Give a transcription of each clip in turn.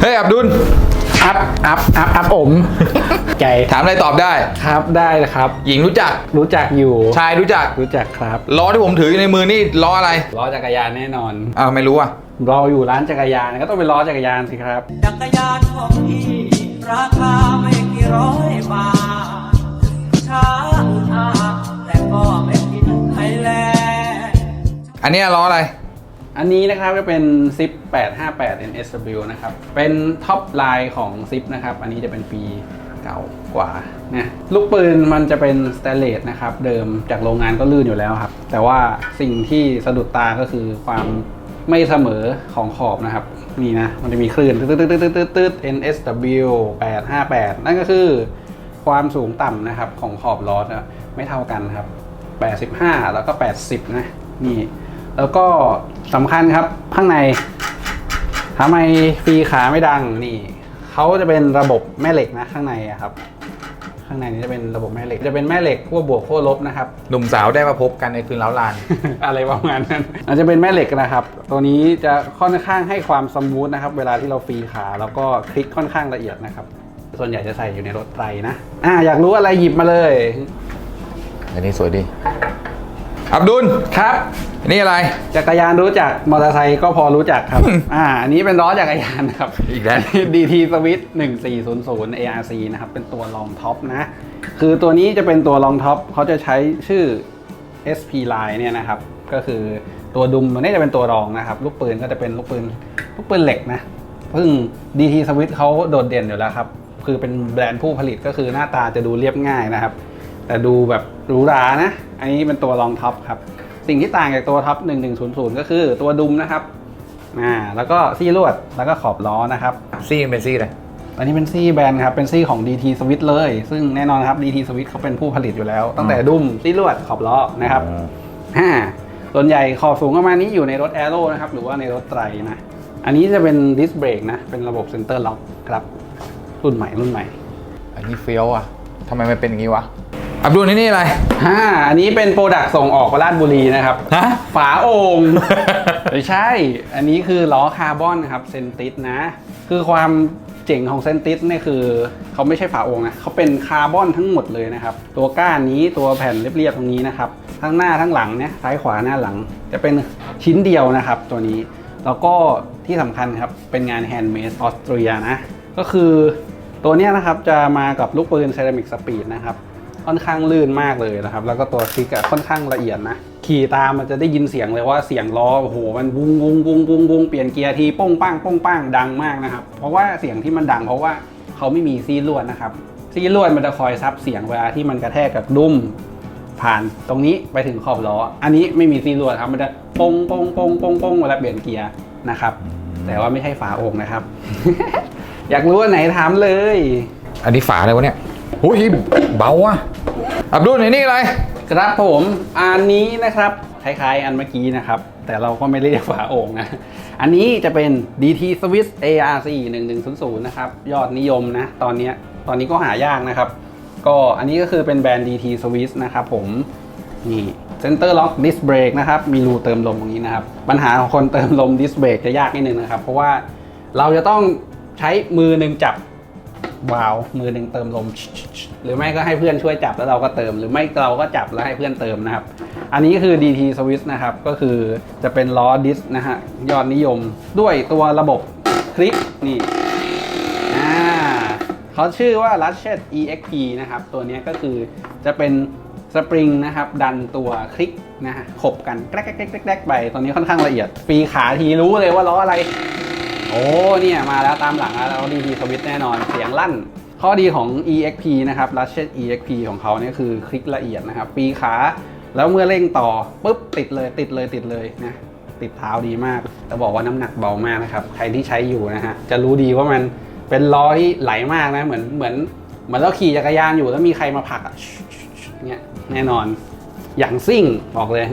เฮ้ยอับดุลอัพอัพอัพอัพอมใจถามอะไรตอบได้ ครับได้เลยครับ หญิงรู้จักรู้จักอยู่ ชายรู้จักรู้จักครับล้อที่ผมถืออยู่ในมือนี่ล้ออะไรล้อจักรยานแน่นอนอ้าวไม่รู้อะรออยู่ร้านจักรยานก็ต้องเป็นล้อจักรยานสิครับ จักรยานของพี่ราคาไม่กี่ร้อยบาทช้าอาแต่ก็ไม่ผิดไทยแลนด์อันเนี้ยล้ออะไร อันนี้นะครับก็เป็น ZIP 858 NSW นะครับ เป็นท็อปไลน์ของ ZIP นะครับ อันนี้จะเป็นปีเก่ากว่านะลูกปืนมันจะเป็นสเตนเลสนะครับ เดิมจากโรงงานก็ลื่นอยู่แล้วครับ แต่ว่าสิ่งที่สะดุดตาก็คือความไม่เสมอของขอบนะครับ นี่นะ มันจะมีคลื่นตืดตืดตืดตืดตืด NSW 858 นั่นก็คือความสูงต่ำนะครับของขอบล้อนะไม่เท่ากันครับ 85 แล้วก็ 80 นะ นี่ แล้วก็สำคัญครับข้างในทำไมฟรีขาไม่ดังนี่เขาจะเป็นระบบแม่เหล็กนะข้างในอะครับ ข้างในนี้จะเป็นระบบแม่เหล็ก จะเป็นแม่เหล็กขั้วบวกขั้วลบนะครับ หนุ่มสาวได้มาพบกันในคืนเล้าลาน อะไรประมาณนั้นอาจจะเป็นแม่เหล็กนะครับ ตัวนี้จะค่อนข้างให้ความสมูทนะครับ เวลาที่เราฟรีขาแล้วก็คลิกค่อนข้างละเอียดนะครับ ส่วนใหญ่จะใส่อยู่ในรถไตรนะอ่าอยากรู้อะไรหยิบมาเลย อันนี้สวยดีอับดุลครับอั นนี่อะไร จักรยานรู้จักมอเตอร์ไซค์ก็พอรู้จักครับ อ่า อันนี้เป็นล้อจักรยานนะครับ อีกแล้ว DT Switch 1400 ARC นะครับ เป็นตัวรองท็อปนะ คือตัวนี้จะเป็นตัวรองท็อปเขาจะใช้ชื่อ SP Line เนี่ยนะครับ ก็คือตัวดุมตัวนี้จะเป็นตัวรองนะครับ ลูกปืนก็จะเป็นลูกปืนลูกปืนเหล็กนะซึ่ง DT Switch เขาโดดเด่นอยู่แล้วครับ คือเป็นแบรนด์ผู้ผลิตก็คือหน้าตาจะดูเรียบง่ายนะครับ แต่ดูแบบหรูหรานะ อันนี้เป็นตัวรองท็อปครับ สิ่งที่ต่างจากตัวท็อป1100 ก็คือตัวดุมนะครับอ่าแล้วก็ซี่ลวดแล้วก็ขอบล้อนะครับ ซี่เป็นซี่เลยอันนี้เป็นซี่แบรนด์ครับ เป็นซี่ของ DT Switch เลย ซึ่งแน่นอนครับ DT Switch เขาเป็นผู้ผลิตอยู่แล้ว ตั้งแต่ดุมซี่ลวดขอบล้อนะครับอ่าส่วนใหญ่ขอบสูงประมาณนี้อยู่ในรถ Aero นะครับ หรือว่าในรถไตรนะ อันนี้จะเป็นดิสเบรกนะ เป็นระบบเซนเตอร์ล็อกครับ รุ่นใหม่รุ่นใหม่ อันนี้เฟี้ยวอะทำไมมันเป็นอย่างนี้วะ อับดุลอันนี่อะไร อ่าอันนี้เป็นโปรดักต์ส่งออกราชบุรีนะครับ ฮะ ฝาโอ่ง ไม่ใช่ อันนี้คือล้อคาร์บอนครับเซนติสนะ คือความเจ๋งของเซนติสเนี่ยคือเขาไม่ใช่ฝาโอ่งนะเขาเป็นคาร์บอนทั้งหมดเลยนะครับ ตัวก้านนี้ตัวแผ่นเรียบๆตรงนี้นะครับ ทั้งหน้าทั้งหลังเนี่ยซ้ายขวาหน้าหลัง จะเป็นชิ้นเดียวนะครับ ตัวนี้ แล้วก็ที่สำคัญครับเป็นงานแฮนด์เมดออสเตรียนะ ก็คือตัวเนี้ยนะครับจะมากับลูกปืนเซรามิกสปีดนะครับ ค่อนข้างลื่นมากเลยนะครับ แล้วก็ตัวคลิกอะค่อนข้างละเอียดนะ ขี่ตามมันจะได้ยินเสียงเลยว่าเสียงล้อโอ้โหมันวุ้งวุ้งวุ้งวุ้งวุ้งเปลี่ยนเกียร์ทีป้งป้างป้งป้างดังมากนะครับ เพราะว่าเสียงที่มันดังเพราะว่าเขาไม่มีซีลวดนะครับ ซีลวดมันจะคอยซับเสียงเวลาที่มันกระแทกกับดุ้มผ่านตรงนี้ไปถึงขอบล้อ อันนี้ไม่มีซีลวดครับ มันจะป้งป้งป้งป้งป้งเวลาเปลี่ยนเกียร์นะครับ แต่ว่าไม่ใช่ฝาโอ่งนะครับ อยากรู้อันไหนถามเลย อันนี้ฝาอะไรวะเนี่ย หุ้ยเบาอะอับดุลอันนี่อะไร ครับผมอันนี้นะครับคล้ายๆ อันเมื่อกี้นะครับ แต่เราก็ไม่ได้เรียกฝาโอ่งนะ อันนี้จะเป็น DT Swiss ARC 1100นะครับ ยอดนิยมนะ ตอนนี้ตอนนี้ก็หายากนะครับ ก็อันนี้ก็คือเป็นแบรนด์ DT Swiss นะครับผมนี่ Center Lock Disc Brake นะครับ มีรูเติมลมตรงนี้นะครับ ปัญหาของคนเติมลม Disc Brake จะยากนิดนึงนะครับ เพราะว่าเราจะต้องใช้มือหนึ่งจับ วาล์วมือหนึ่งเติมลม หรือไม่ก็ให้เพื่อนช่วยจับแล้วเราก็เติม หรือไม่เราก็จับแล้วให้เพื่อนเติมนะครับ อันนี้คือ DT Swiss นะครับ ก็คือจะเป็นล้อดิสนะฮะยอดนิยมด้วยตัวระบบคลิกนี่อ่าเขาชื่อว่า Ratchet EXP นะครับ ตัวนี้ก็คือจะเป็นสปริงนะครับ ดันตัวคลิกนะฮะขบกันแกรกแกรกแกรกไปตัวนี้ค่อนข้างละเอียดฟีขาทีรู้เลยว่าล้ออะไร โอ้เนี่ยมาแล้วตามหลังแล้วดีดีสวิตแน่นอนเสียงลั่น ข้อดีของ EXP นะครับ Ratchet EXP ของเขาเนี่ยคือคลิกละเอียดนะครับ ปีขา แล้วเมื่อเร่งต่อปุ๊บติดเลยติดเลยติดเลยนะติดเท้าดีมากจะบอกว่าน้ำหนักเบามากนะครับ ใครที่ใช้อยู่นะฮะจะรู้ดีว่ามันเป็นล้อที่ไหลมากนะเหมือนเหมือนเหมือนเราขี่จักรยานอยู่แล้วมีใครมาผลักอะเนี่ยแน่นอนอย่างซิ่งบอกเลย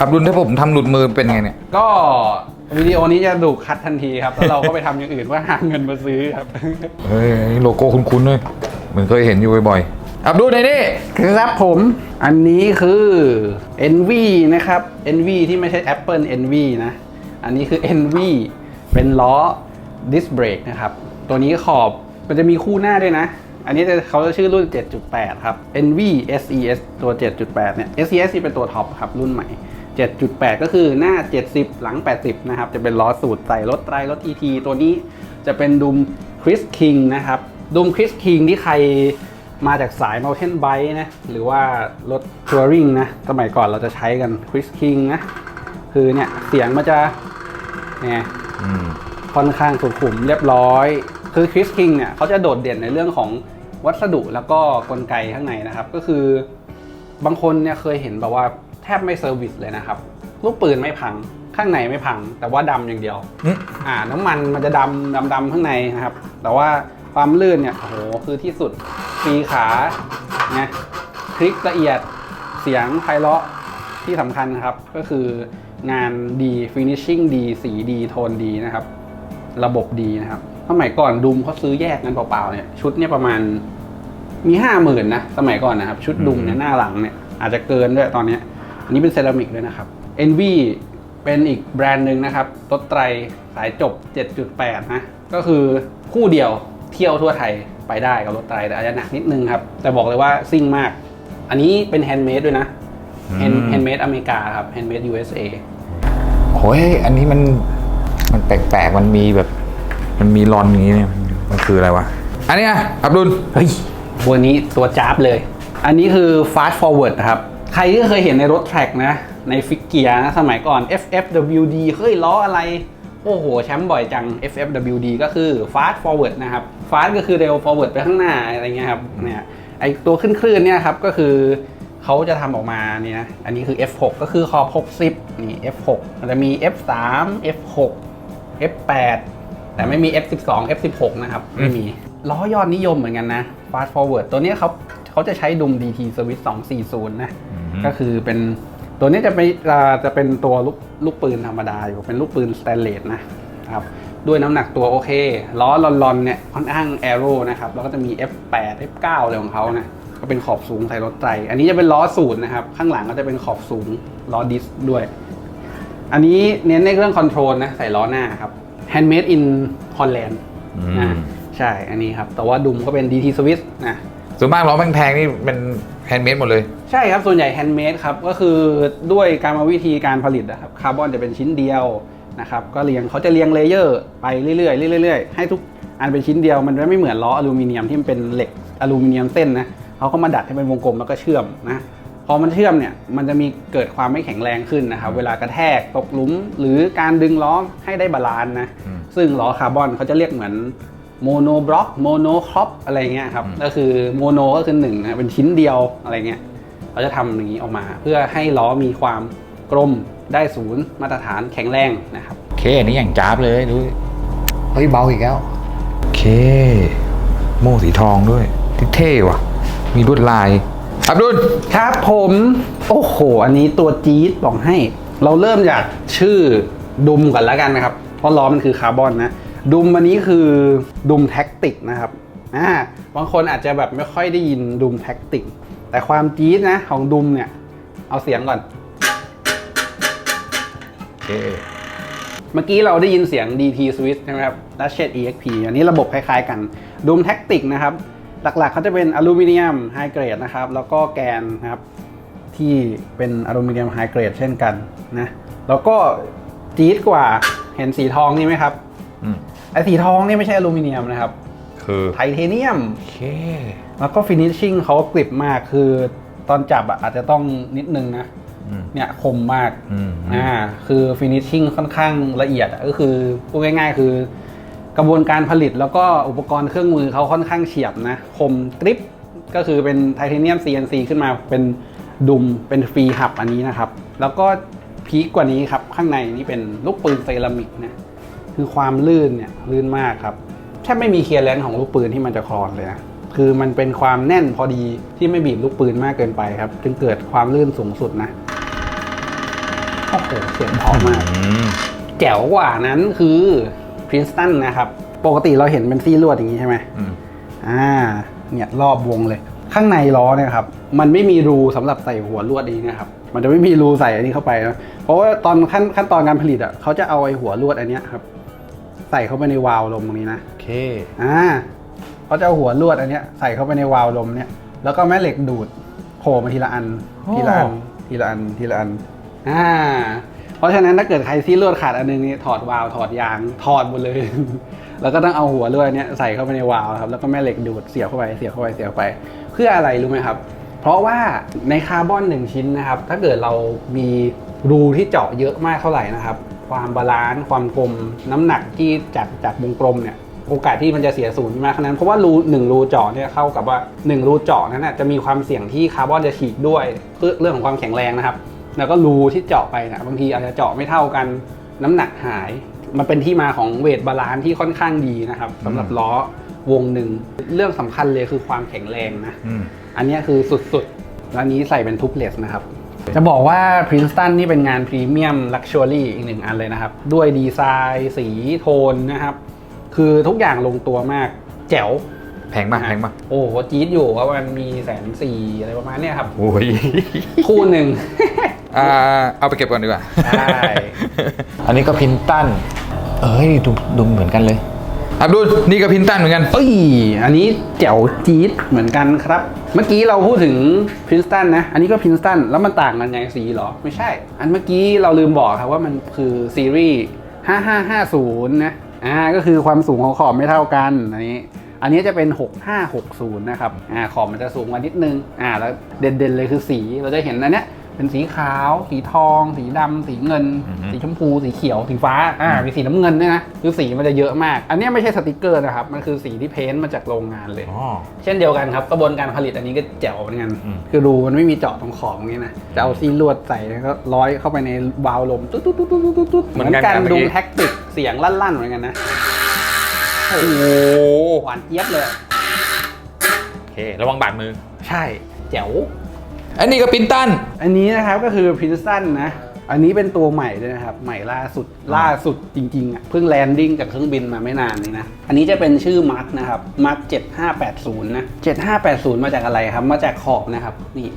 อับดุลถ้าผมทำหลุดมือเป็นไงเนี่ย ก็ วิดีโอนี้จะถูกคัดทันทีครับ แล้วเราก็ไปทำอย่างอื่นว่าหาเงินมาซื้อครับ เฮ้ยอันนี้โลโก้คุ้นๆเลยเหมือนเคยเห็นอยู่บ่อยๆอับดุลในนี่ครับผมอันนี้คือ NV นะครับ NV ที่ไม่ใช่ Apple NV นะ อันนี้คือ NV เป็นล้อ Disc Brake นะครับ ตัวนี้ขอบมันจะมีคู่หน้าด้วยนะ อันนี้จะเขาจะชื่อรุ่น 7.8 ครับ NV SES ตัว 7.8 เนี่ย SES นี่เป็นตัวท็อปครับ รุ่นใหม่ 7.8 ก็คือหน้า 70 หลัง 80 นะครับ จะเป็นล้อสูตรใส่รถไตรรถ ET ตัวนี้จะเป็นดุมคริสคิงนะครับ ดุมคริสคิงที่ใครมาจากสาย Mountain Bike นะ หรือว่ารถทัวริงนะ สมัยก่อนเราจะใช้กันคริสคิงนะ คือเนี่ย เสียงมันจะเนี่ยค่อนข้างสุขุมเรียบร้อย คือคริสคิงเนี่ยเขาจะโดดเด่นในเรื่องของวัสดุแล้วก็กลไกข้างในนะครับ ก็คือบางคนเนี่ยเคยเห็นแบบว่า แทบไม่เซอร์วิสเลยนะครับ ลูกปืนไม่พังข้างในไม่พัง แต่ว่าดำอย่างเดียวอืมอ่าน้ำมันมันจะดำดำดำข้างในนะครับ แต่ว่าความลื่นเนี่ยโอ้โหคือที่สุดปีขาเนี่ยคลิกละเอียดเสียงไพเราะที่สำคัญครับ ก็คืองานดี finishing ดีสีดีโทนดีนะครับ ระบบดีนะครับสมัยก่อนดุมเขาซื้อแยกกันเปล่าๆเนี่ยชุดเนี่ยประมาณมีห้าหมื่นนะ สมัยก่อนนะครับ ชุดดุมเนี่ยหน้าหลังเนี่ยอาจจะเกินด้วยตอนเนี้ย อันนี้เป็นเซรามิกด้วยนะครับ NV เป็นอีกแบรนด์หนึ่งนะครับรถไตรสายจบ 7.8 นะ ก็คือคู่เดียวเที่ยวทั่วไทยไปได้กับรถไตรแต่อาจจะหนักนิดนึงครับ แต่บอกเลยว่าซิ่งมาก อันนี้เป็นแฮนด์เมดด้วยนะแฮนด์เมดอเมริกาครับแฮนด์เมด USA โอ้ยอันนี้มันมันแปลกๆ มันมีแบบ มันมีรอนอย่างนี้เนี่ยมันมันคืออะไรวะ อันเนี้ยอับดุลเฮ้ยตัวนี้ตัวจ้าบเลย อันนี้คือ fast forward นะครับ ใครที่เคยเห็นในรถแทร็กนะ ในฟิกเกียร์นะสมัยก่อน FFWD เฮ้ยล้ออะไร โอ้โห แชมป์บ่อยจัง FFWD ก็คือ fast forward นะครับ fast ก็คือเร็ว forward ไปข้างหน้าอะไรเงี้ยครับเนี่ยไอตัวขึ้นคลื่นเนี่ยครับก็คือเขาจะทำออกมาเนี่ยนะอันนี้คือ F6 ก็คือขอบ60นี่ F6 มันจะมี F3 F6 F8 แต่ไม่มี F12 F16 นะครับ ไม่มีล้อยอดนิยมเหมือนกันนะ Fast Forward ตัวเนี้ยเขาเขาจะใช้ดุม DT Swiss 240 นะ ก็คือเป็นตัวนี้จะเป็นอ่าจะเป็นตัวลูกลูกปืนธรรมดาอยู่เป็นลูกปืนสแตนเลสนะครับด้วยน้ำหนักตัวโอเค ล้อลอนๆเนี่ยค่อนข้างแอโร่นะครับแล้วก็จะมี F8 F9 อะไรของเขานะก็เป็นขอบสูงใส่รถไตรอันนี้จะเป็นล้อสูตรนะครับ ข้างหลังก็จะเป็นขอบสูงล้อดิสด้วย อันนี้เน้นในเรื่องคอนโทรลนะใส่ล้อหน้าครับ handmade in Holland อืมนะใช่อันนี้ครับ แต่ว่าดุมก็เป็น DT Swiss นะส่วนมากล้อแพงๆนี่เป็น แฮนด์เมดหมดเลย ใช่ครับ ส่วนใหญ่ handmade ครับ ก็คือด้วยการมาวิธีการผลิตนะครับ คาร์บอนจะเป็นชิ้นเดียวนะครับ ก็เรียงเขาจะเรียงเลเยอร์ไปเรื่อยๆเรื่อยๆเรื่อยๆให้ทุกอันเป็นชิ้นเดียว มันจะไม่เหมือนล้ออลูมิเนียมที่มันเป็นเหล็กอลูมิเนียมเส้นนะเขาก็มาดัดให้เป็นวงกลมแล้วก็เชื่อมนะ พอมันเชื่อมเนี่ย มันจะมีเกิดความไม่แข็งแรงขึ้นนะครับ เวลากระแทกตกหลุม หรือการดึงล้อให้ได้บาลานซ์นะอืมซึ่งล้อคาร์บอนเขาจะเรียกเหมือน โมโนบล็อกโมโนครอปอะไรเงี้ยครับอืมก็คือโมโนก็คือหนึ่งนะเป็นชิ้นเดียวอะไรเงี้ยเขาจะทำอย่างนี้ออกมา เพื่อให้ล้อมีความกลมได้ศูนย์มาตรฐานแข็งแรงนะครับโอเค อันนี้อย่างจ้าบเลยดูดิเฮ้ยเบาอีกแล้วโอเค โม่สีทองด้วยเท่ๆว่ะ มีลวดลายอับดุลครับผม โอ้โห อันนี้ตัวจี๊ดบอกให้ เราเริ่มจากชื่อดุมก่อนแล้วกันนะครับ เพราะล้อมันคือคาร์บอนนะ ดุมอันนี้คือดุมแท็กติกนะครับอ่าบางคนอาจจะแบบไม่ค่อยได้ยินดุมแท็กติก แต่ความจี๊ดนะของดุมเนี่ย เอาเสียงก่อนโอเคเมื่อกี้เราได้ยินเสียง DT Swiss ใช่ไหมครับ Ratchet EXP อันนี้ระบบคล้ายๆกัน Doom Tactic นะครับ หลักๆเขาจะเป็นอลูมิเนียมไฮเกรดนะครับ แล้วก็แกนนะครับที่เป็นอลูมิเนียมไฮเกรดเช่นกันนะ แล้วก็จี๊ดกว่าเห็นสีทองนี่ไหมครับอืม ไอ้สีทองนี่ไม่ใช่อลูมิเนียมนะครับ คือไทเทเนียม โอเค แล้วก็ฟินิชชิ่งเขากริบมากคือตอนจับอะอาจจะต้องนิดนึงนะ อืม เนี่ยคมมากอืม อ่าคือฟินิชชิ่งค่อนข้างละเอียดอะก็คือพูดง่ายๆ คือกระบวนการผลิตแล้วก็อุปกรณ์เครื่องมือเขาค่อนข้างเฉียบนะ คมกริปก็คือเป็นไทเทเนียม CNC ขึ้นมาเป็นดุมเป็นฟรีหับอันนี้นะครับ แล้วก็พีคกว่านี้ครับ ข้างในนี่เป็นลูกปืนเซรามิกนะ คือความลื่นเนี่ยลื่นมากครับแทบไม่มีเคลียร์แลนซ์ของลูกปืนที่มันจะคลอนเลยนะคือมันเป็นความแน่นพอดีที่ไม่บีบลูกปืนมากเกินไปครับ จึงเกิดความลื่นสูงสุดนะโอ้โหเสียงเพราะมากอืมแจ๋วกว่านั้นคือพรินสตันนะครับ ปกติเราเห็นเป็นซี่ลวดอย่างนี้ใช่ไหมอืมอ่า เนี่ยรอบวงเลย ข้างในล้อเนี่ยครับ มันไม่มีรูสำหรับใส่หัวลวดนี้นะครับ มันจะไม่มีรูใส่อันนี้เข้าไปนะ เพราะว่าตอนขั้นขั้นตอนการผลิตอะเขาจะเอาไอ้หัวลวดอันเนี้ยครับใส่เข้าไปในวาล์วลมตรงนี้นะโอเคอ่าเขาจะเอาหัวลวดอันเนี้ยใส่เข้าไปในวาล์วลมเนี่ยแล้วก็แม่เหล็กดูดโผล่มาทีละอันโอ้ทีละอันทีละอันทีละอันอ่าเพราะฉะนั้นถ้าเกิดใครซีลวดขาดอันนึงนี่ถอดวาล์วถอดยางถอดหมดเลย แล้วก็ต้องเอาหัวลวดเนี้ยใส่เข้าไปในวาล์วครับแล้วก็แม่เหล็กดูดเสียบเข้าไปเสียบเข้าไปเสียบเข้าไป เพื่ออะไรรู้ไหมครับ เพราะว่าในคาร์บอนหนึ่งชิ้นนะครับ ถ้าเกิดเรามีรูที่เจาะเยอะมากเท่าไหร่นะครับ ความบาลานซ์ความกลม น้ำหนักที่จากจากวงกลมเนี่ยโอกาสที่มันจะเสียศูนย์มากขนาดนั้นเพราะว่ารูหนึ่งรูเจาะเนี่ยเข้ากับว่าหนึ่งรูเจาะนั้นนะจะมีความเสี่ยงที่คาร์บอนจะฉีกด้วยเพื่อเรื่องของความแข็งแรงนะครับ แล้วก็รูที่เจาะไปนะบางทีอาจจะเจาะไม่เท่ากัน น้ำหนักหาย มันเป็นที่มาของเวทบาลานซ์ที่ค่อนข้างดีนะครับสำหรับล้อวงหนึ่งเรื่องสำคัญเลยคือความแข็งแรงนะอืมอันเนี้ยคือสุดๆแล้วนี้ใส่เป็นทุบเลสนะครับ จะบอกว่า Princeton นี่เป็นงานพรีเมียมลักชัวรี่อีกหนึ่งอันเลยนะครับ ด้วยดีไซน์ สีโทนนะครับ คือทุกอย่างลงตัวมาก แจ๋วแพงปะแพงปะโอ้โหจี๊ดอยู่ว่ามันมีแสนสี่อะไรประมาณเนี้ยครับ โอ้ยคู่หนึ่งอ่าเอาไปเก็บก่อนดีกว่า ใช่ อันนี้ก็พินตัน เอ้ยดูดูเหมือนกันเลย อับดุลนี่ก็พินตันเหมือนกันเอ้ยอันนี้แจ๋วจี๊ดเหมือนกันครับ เมื่อกี้เราพูดถึง Princeton นะ อันนี้ก็ Princeton แล้วมันต่างกันไงสีเหรอ ไม่ใช่ อันเมื่อกี้เราลืมบอกครับว่ามันคือซีรีส์ 5550 นะ อ่า ก็คือความสูงของขอบไม่เท่ากัน อันนี้ อันนี้จะเป็น 6560 นะครับ อ่า ขอบมันจะสูงกว่านิดนึง อ่า แล้วเด่นๆเลยคือสี เราจะเห็นอันเนี้ย เป็นสีขาว สีทอง สีดำสีเงิน อือฮึ สีชมพู สีเขียว สีฟ้า อ่า มีสีน้ำเงินด้วยนะ คือสีมันจะเยอะมาก อันเนี้ยไม่ใช่สติกเกอร์นะครับ มันคือสีที่เพ้นท์มาจากโรงงานเลย อ๋อ เช่นเดียวกันครับกระบวนการผลิตอันนี้ก็แจ๋วเหมือนกัน อืม คือรูมันไม่มีเจาะตรงขอบอย่างนี้นะจะเอาซีลวดใส่แล้วก็ร้อยเข้าไปในวาล์วลมตุ๊ดตุ๊ดตุ๊ดตุ๊ดตุ๊ดตุ๊ดเหมือนกันดูแท็กติกเสียงลั่นๆเหมือนกันนะโอ้โหหวานเจี๊ยบเลย โอเค ระวังบาดมือ ใช่ แจ๋ว อันนี้ก็พินตัน อันนี้นะครับก็คือพินสันนะ อันนี้เป็นตัวใหม่ด้วยนะครับ ใหม่ล่าสุดล่าสุดจริงๆอะเพิ่งแลนดิ้งจากเครื่องบินมาไม่นานนี้นะ อันนี้จะเป็นชื่อมาร์กนะครับมาร์ก7580 นะ 7580 มาจากอะไรครับ มาจากขอบนะครับ นี่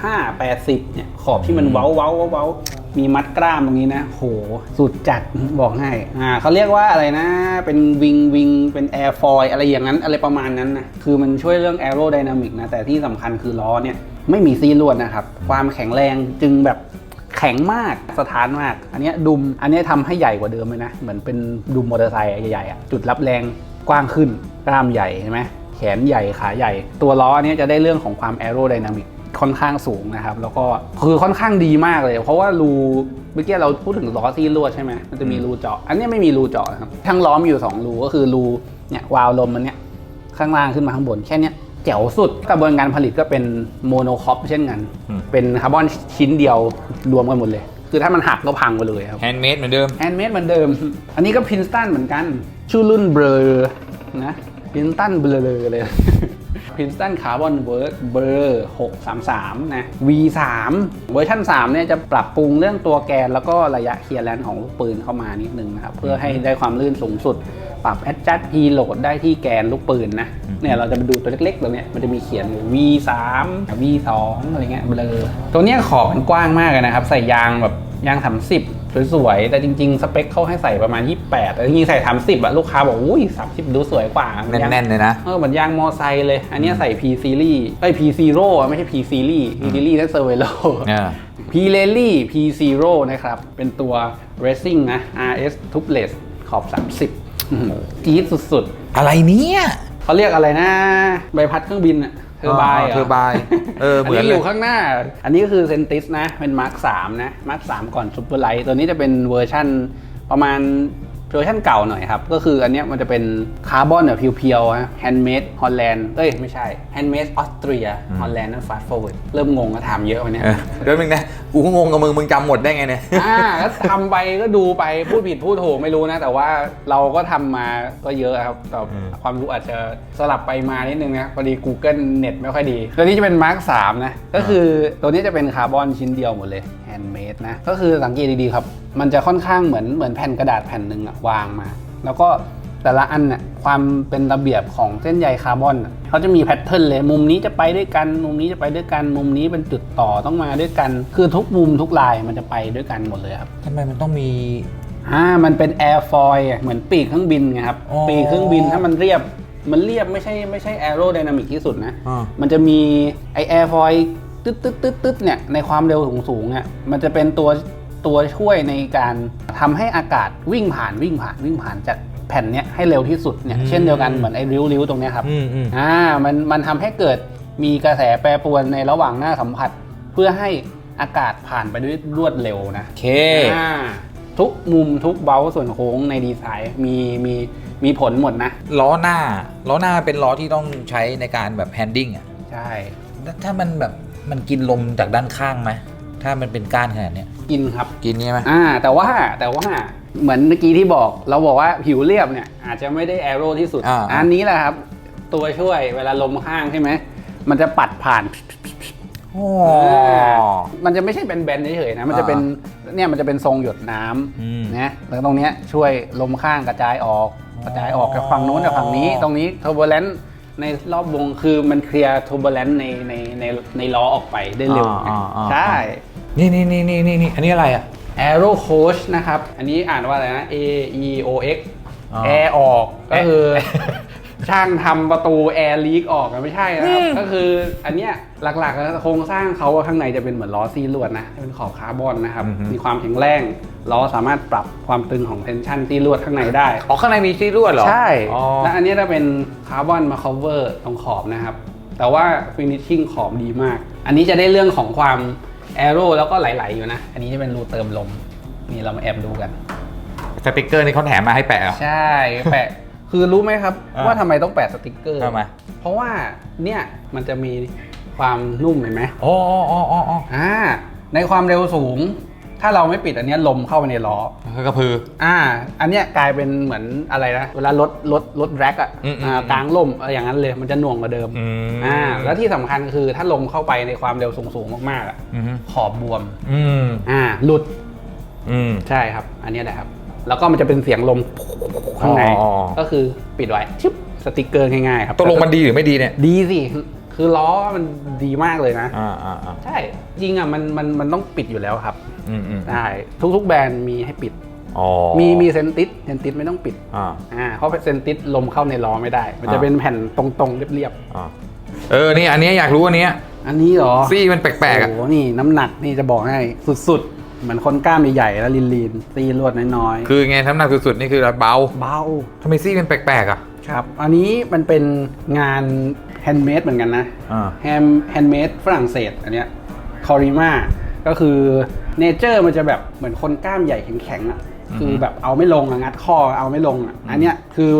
75 80 เนี่ย ขอบที่มันเว้าเว้าเว้าเว้ามีมัดกล้ามตรงนี้นะ โห สุดจัดบอกให้ อ่าเขาเรียกว่าอะไรนะ เป็นวิงวิง เป็นแอร์ฟอยอะไรอย่างนั้น อะไรประมาณนั้นนะ คือมันช่วยเรื่องแอโรไดนามิกนะ แต่ที่สำคัญคือล้อเนี่ย ไม่มีซีลวดนะครับ ความแข็งแรงจึงแบบ แข็งมากสถานมาก อันเนี้ยดุมอันเนี้ยทำให้ใหญ่กว่าเดิมเลยนะ เหมือนเป็นดุมมอเตอร์ไซค์ใหญ่ๆอะจุดรับแรงกว้างขึ้นกล้ามใหญ่ใช่ไหมแขนใหญ่ขาใหญ่ ตัวล้ออันเนี้ยจะได้เรื่องของความแอโรไดนามิกค่อนข้างสูงนะครับ แล้วก็คือค่อนข้างดีมากเลย เพราะว่ารูเมื่อกี้เราพูดถึงล้อซีลวดใช่ไหมมันจะมีรูเจาะ อันเนี้ยไม่มีรูเจาะนะครับทั้งล้อมอยู่สองรูก็คือรูเนี่ยวาล์วลมมันเนี้ยข้างล่างขึ้นมาข้างบนแค่เนี้ย แจ๋วสุดกระบวนการผลิตก็เป็นโมโนคอปเช่นกัน อืม เป็นคาร์บอนชิ้นเดียวรวมกันหมดเลย คือถ้ามันหักก็พังไปเลยครับ แฮนด์เมดเหมือนเดิม แฮนด์เมดเหมือนเดิม อันนี้ก็พินสตันเหมือนกัน ชื่อรุ่นเบลอนะ พินสตันเบลอเลย พินสตันคาร์บอนเวิร์กเบอร์633 นะ V3 เวอร์ชัน3เนี่ยจะปรับปรุงเรื่องตัวแกนแล้วก็ระยะเคลียร์แลนของลูกปืนเข้ามานิดนึงนะครับ เพื่อให้ได้ความลื่นสูงสุด ปรับ adjust preload ได้ที่แกนลูกปืนนะ เนี่ยเราจะไปดูตัวเล็กๆตัวเนี้ยมันจะมีเขียน V3 V2 อะไรเงี้ยเบลอ ตัวเนี้ยขอบมันกว้างมากนะครับ ใส่ยางแบบยาง30ส วยๆ แต่จริง ๆ สเปคเขาให้ใส่ประมาณ 28แต่จริงๆใส่ 30อะลูกค้าบอกอุ้ย30 ดูสวยกว่าแน่นๆ เลยนะ เออเหมือนยางมอไซค์เลย อันเนี้ยใส่ P series ไอ้ย P zero อะไม่ใช่ P series P series นั่นเซอร์เวโลอ่า P Rally P zero นะครับ เป็นตัว racing นะ RS tubeless ขอบ 30อื้อหือจี๊ดสุดๆ อะไรเนี่ยเขาเรียกอะไรนะ ใบพัดเครื่องบินอะ เทอร์บายอ๋อเทอร์ไบน์เออเหมือนนนี้เลยอยู่ข้างหน้า อันนี้ก็คือเซนติสนะ เป็นมาร์คสามนะมาร์คสามก่อนซูเปอร์ไลท์ตัวนี้จะเป็นเวอร์ชั่นประมาณ เวอร์ชันเก่าหน่อยครับ ก็คืออันเนี้ยมันจะเป็นคาร์บอนแบบเพียวๆฮะแฮนด์เมดฮอลแลนด์เอ้ย ไม่ใช่แฮนด์เมดออสเตรียฮอลแลนด์นั่นฟาสต์ฟอร์เวิร์ดเริ่มงงก็ถามเยอะวันเนี้ยเออเดี๋ยวมึงนะ กูก็งงกับมึง มึงจำหมดได้ไงเนี่ย อ่าก็ทำไปก็ดูไป พูดผิดพูดถูกไม่รู้นะ แต่ว่าเราก็ทำมาก็เยอะครับแต่อืมความรู้อาจจะสลับไปมานิดนึงนะพอดี Google เน็ตไม่ค่อยดีตัวนี้จะเป็น Mark 3นะก็คือตัวนี้จะเป็นคาร์บอนชิ้นเดียวหมดเลยแฮ นด์เมดนะ ก็คือสังเกตดีๆครับ มันจะค่อนข้างเหมือนเหมือนแผ่นกระดาษแผ่นหนึ่งอะวางมา แล้วก็แต่ละอันน่ะความเป็นระเบียบของเส้นใยคาร์บอนน่ะเขาจะมีแพทเทิร์นเลย มุมนี้จะไปด้วยกัน มุมนี้จะไปด้วยกัน มุมนี้เป็นจุดต่อต้องมาด้วยกัน คือทุกมุมทุกลายมันจะไปด้วยกันหมดเลยครับทำไมมันต้องมีอ่ามันเป็นแอร์ฟอยล์เหมือนปีกเครื่องบินไงครับ อ๋อ ปีกเครื่องบินถ้ามันเรียบ มันเรียบไม่ใช่ไม่ใช่แอโรไดนามิกที่สุดนะ อ่า มันจะมีไอแอร์ฟอยล์ ตึ๊ดตึ๊ดตึ๊ดตึ๊ดเนี่ยในความเร็วสูงสูงๆอะมันจะเป็นตัวตัวช่วยในการทำให้อากาศวิ่งผ่านวิ่งผ่านวิ่งผ่านจากแผ่นเนี้ยให้เร็วที่สุดเนี่ยเช่นเดียวกันเหมือนไอ้ริ้วๆตรงเนี้ยครับอืมอืมอ่ามันมันทำให้เกิดมีกระแสแปรปรวนในระหว่างหน้าสัมผัส เพื่อให้อากาศผ่านไปด้วยรวดเร็วนะโอเคอ่าทุกมุมทุกเบ้าส่วนโค้งในดีไซน์มีมีมีผลหมดนะ ล้อหน้า ล้อหน้าเป็นล้อที่ต้องใช้ในการแบบแฮนดิ้งอะใช่ ถ้ามันแบบ มันกินลมจากด้านข้างไหมถ้ามันเป็นก้านขนาดเนี้ยกินครับ กินใช่ไหมอ่า แต่ว่าแต่ว่าเหมือนเมื่อกี้ที่บอก เราบอกว่าผิวเรียบเนี่ยอาจจะไม่ได้แอโร่ที่สุดอ่าอันนี้แหละครับ ตัวช่วยเวลาลมข้างใช่ไหมมันจะปัดผ่านโอ้มันจะไม่ใช่เป็นแบนๆเฉยๆนะ มันจะเป็นเนี่ยมันจะเป็นทรงหยดน้อืมำนะแล้วตรงเนี้ยช่วยลมข้างกระจายออก กระจายออกจากฝั่งนู้นจากฝั่งนี้ ตรงนี้ t u r b u l e n c e ในรอบวงคือมันเคลียร์ t u r b u l e n c e ในในในในล้อออกไปได้เร็วอ่าอ่า ใช่ นี่นี่นี่นี่นี่นี่อันนี้อะไรอะ Aero Coach นะครับ อันนี้อ่านว่าอะไรนะ A E O X อ๋อ แอร์ออกก็คือ ช่างทำประตูแอร์ลีกออกอะไม่ใช่นะครับ ก็คืออันเนี้ยหลักๆแล้วโครงสร้างเขาอะข้างในจะเป็นเหมือนล้อซีลวดนะเป็นขอบคาร์บอนนะครับอือฮึมีความแข็งแรงล้อสามารถปรับความตึงของเทนชันซีลวดข้างในได้ อ๋อ ข้างในมีซี่ลวดเหรอ ใช่อ๋อและอันนี้จะเป็นคาร์บอนมา cover ตรงขอบนะครับ แต่ว่า finishing ขอบดีมาก อันนี้จะได้เรื่องของความ aero แล้วก็ไหลๆอยู่นะ อันนี้จะเป็นรูเติมลมนี่เรามาแอบดูกันสติกเกอร์นี่เขาแถมมาให้แปะเหรอใช่แปะ คือรู้ไหมครับ อ่า ว่าทำไมต้องแปะสติกเกอร์ ทำไมเพราะว่าเนี่ยมันจะมีความนุ่มเห็นไหมอ๋ออ๋ออ๋ออ๋ออ่าในความเร็วสูง ถ้าเราไม่ปิดอันเนี้ยลมเข้าไปในล้อ กระพือ อ่า อันเนี้ยกลายเป็นเหมือนอะไรนะ เวลารถรถรถแร็กอะอืมอืมอ่ากลางล่มอะไรอย่างนั้นเลยมันจะหน่วงกว่าเดิมอืมอ่าแล้วที่สำคัญคือถ้าลมเข้าไปในความเร็วสูงๆมากๆอะอืมขอบบวม อืมอ่าหลุด อืม ใช่ครับ อันเนี้ยแหละครับ แล้วก็มันจะเป็นเสียงลมข้างในอ๋อ ก็คือปิดไว้ชิบสติกเกอร์ง่ายๆครับตกลงมันดีหรือไม่ดีเนี่ย ดีสิคือคือล้อมันดีมากเลยนะ อ่าอ่าอ่าใช่จริงอะมันมันมันต้องปิดอยู่แล้วครับอืมอืมได้ทุกๆแบรนด์มีให้ปิด อ๋อมีมีเซนติสเซนติสไม่ต้องปิดอ่าอ่าเพราะเซนติสลมเข้าในล้อไม่ได้ มันจะอ่าเป็นแผ่นตรงๆ เรียบอ่าเออนี่อันเนี้ยอยากรู้อันเนี้ยๆ อันนี้เหรอซี่มันแปลกๆอะโอ้โหนี่น้ำหนักนี่จะบอกให้สุดๆ เหมือนคนกล้ามใหญ่ๆแล้วลีนๆตีลวดน้อยคือไงน้ำหนักสุดๆนี่คือเบาๆเบาทำไมซี่มันแปลกๆอะครับ อันนี้มันเป็นงานแฮนด์เมดเหมือนกันนะอ่าแฮมแฮนด์เมดฝรั่งเศสอันเนี้ยคอริมาก็คือเนเจอร์มันจะแบบเหมือนคนกล้ามใหญ่แข็งๆอะอือฮึคือแบบเอาไม่ลงอะงัดข้อเอาไม่ลงอะอันเนี้ยคือ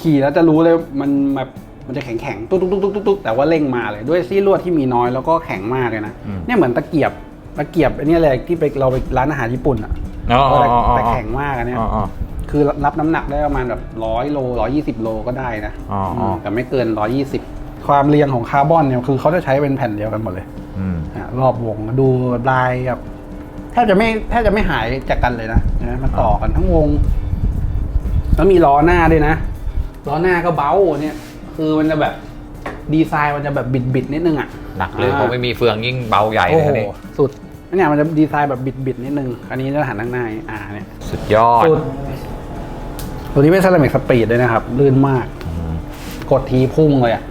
ขี่แล้วจะรู้เลยมันแบบมันจะแข็งๆตุ๊กตุ๊กตุ๊กตุ๊กตุ๊กแต่ว่าเร่งมาเลยด้วยซี่ลวดที่มีน้อยแล้วก็แข็งมากเลยนะเนี่ยเหมือนตะเกียบ ตะเกียบอันเนี้ยเลยที่ไปเราไปร้านอาหารญี่ปุ่นอะอ๋ออ๋อแต่อ๋ออ๋อ แต่แข็งมากอันเนี้ยอ๋ออ๋อ คือรับน้ำหนักได้ประมาณแบบร้อยโลร้อยี่สิบโลก็ได้นะอ๋ออ๋อมแต่ไม่เกินร้อยี่สิบความเรียงของคาร์บอนเนี่ยคือเขาจะใช้เป็นแผ่นเดียวกันหมดเลยอืมอะรอบวงดูลายแบบแทบจะไม่แทบจะไม่หายจากกันเลยนะนะมันต่อกันทั้งวง แล้วมีล้อหน้าด้วยนะล้อหน้าก็เบ้าเนี่ย คือมันจะแบบดีไซน์มันจะแบบบิดบิดๆนิดนึงอะหนักเลยอ่าเพราะไม่มีเฟืองยิ่งเบาใหญ่เลโอ้ยโหอันนี้สุด เนี่ยมันจะดีไซน์แบบบิดบิดๆนิดนึง อันนี้จะหันข้างหน้าอ่าเนี่ยสุดยอด สุดตัวนี้เป็นเซรามิกสปีดด้วยนะครับ ลื่นมาก กดทีพุ่งเลยอะ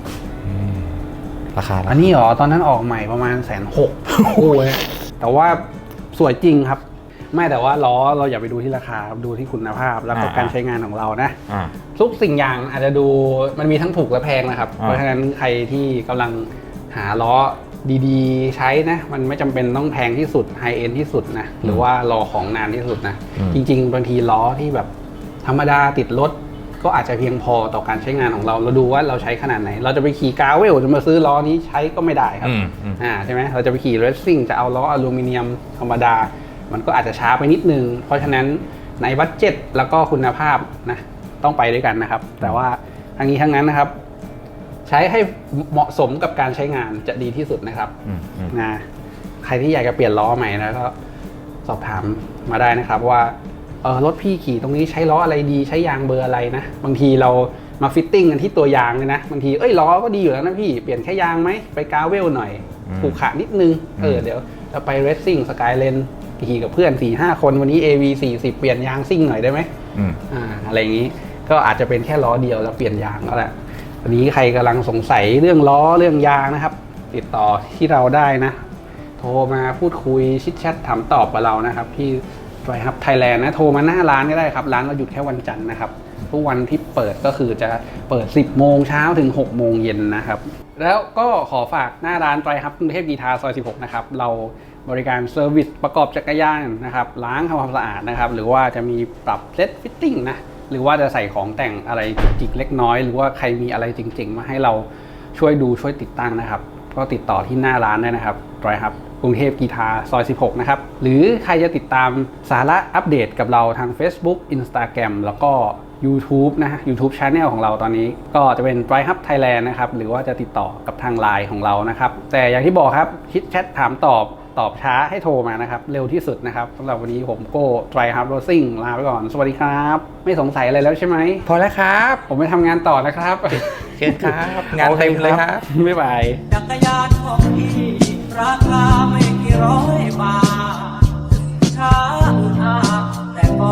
ราคาอันนี้เหรอ ตอนนั้นออกใหม่ประมาณแสนหกคู่เลยแต่ว่าสวยจริงครับ ไม่แต่ว่าล้อเราอย่าไปดูที่ราคาครับดูที่คุณภาพ แล้วก็การใช้งานของเรานะอ่าทุกสิ่งอย่างอาจจะดูมันมีทั้งถูกและแพงนะครับอ่าเพราะฉะนั้นใครที่กำลังหาล้อ ดีๆ ใช้นะ มันไม่จำเป็นต้องแพงที่สุดไฮเอ็นที่สุดนะ หรือว่ารอของนานที่สุดนะ อืม จริง ๆ บางทีล้อที่แบบธรรมดาติดรถ ก็อาจจะเพียงพอต่อการใช้งานของเรา เราดูว่าเราใช้ขนาดไหน เราจะไปขี่กาเวลจะมาซื้อล้อนี้ใช้ก็ไม่ได้ครับ อืมอืม อ่าใช่ไหมเราจะไปขี่เรซซิ่งจะเอาล้ออลูมิเนียมธรรมดา มันก็อาจจะช้าไปนิดนึง เพราะฉะนั้นในบัตเจ็ตแล้วก็คุณภาพนะต้องไปด้วยกันนะครับ แต่ว่าทั้งนี้ทั้งนั้นนะครับ ใช้ให้เหมาะสมกับการใช้งานจะดีที่สุดนะครับอืมอืมนะใครที่อยากจะเปลี่ยนล้อใหม่นะก็สอบถามมาได้นะครับ ว่าเออรถพี่ขี่ตรงนี้ใช้ล้ออะไรดีใช้ยางเบอร์อะไรนะ บางทีเรามาฟิตติ้งกันที่ตัวยางเลยนะบางทีเอ้ยล้อก็ดีอยู่แล้วนะพี่เปลี่ยนแค่ยางไหมไปกาเวลหน่อยอืมผูกขาดนิดนึงเอออืมเดี๋ยวเราไปเรซซิ่งสกายเลนขี่กับเพื่อน4ี่ห้าคนวันนี้ AV 40 เปลี่ยนยางซิ่งหน่อยได้ไหมอืมอ่าอะไรอย่างนี้ ก็อาจจะเป็นแค่ล้อเดียวแล้วเปลี่ยนยางแล้วแหละ วันนี้ใครกำลังสงสัยเรื่องล้อเรื่องยางนะครับ ติดต่อที่เราได้นะ โทรมาพูดคุยชิดแชทถามตอบกับเรานะครับที่ไ i ฮับไทยแลนด์นะโทรมาหน้าร้านก็ได้ครับ ร้านเราหยุดแค่วันจันทร์นะครับ ทุกวันที่เปิดก็คือจะเปิด 10 โมงเช้าถึง 6 โมงเย็นนะครับ แล้วก็ขอฝากหน้าร้านไตรฮับกรุงเทพกีทาซอย 16 นะครับ เราบริการเซอร์วิสประกอบจักรยานนะครับ ล้างทำความสะอาดนะครับ หรือว่าจะมีปรับเซตฟิตติ้งนะ หรือว่าจะใส่ของแต่งอะไรจิกเล็กน้อย หรือว่าใครมีอะไรจริง ๆ มาให้เราช่วยดูช่วยติดตั้งนะครับ ก็ติดต่อที่หน้าร้านได้นะครับไตรฮับกรุงเทพกีทาซอย 16 นะครับ หรือใครจะติดตามสาระอัปเดตกับเราทาง Facebook Instagram แล้วก็ YouTube นะฮะ YouTube Channel ของเราตอนนี้ก็จะเป็น Dry Hub Thailand นะครับ หรือว่าจะติดต่อกับทางไลน์ของเรานะครับ แต่อย่างที่บอกครับคิดแชทถามตอบ ตอบช้าให้โทรมานะครับ เร็วที่สุดนะครับสำหรับวันนี้ผมโก้ไตรครับโรซิ่งลาไปก่อน สวัสดีครับ ไม่สงสัยอะไรแล้วใช่ไหม พอแล้วครับ ผมไปทำงานต่อนะครับเชิญครับ งานเต็มเลยครับ บ๊ายบายจักรยานของพี่ราคาไม่กี่ร้อยบาทช้าแต่ก็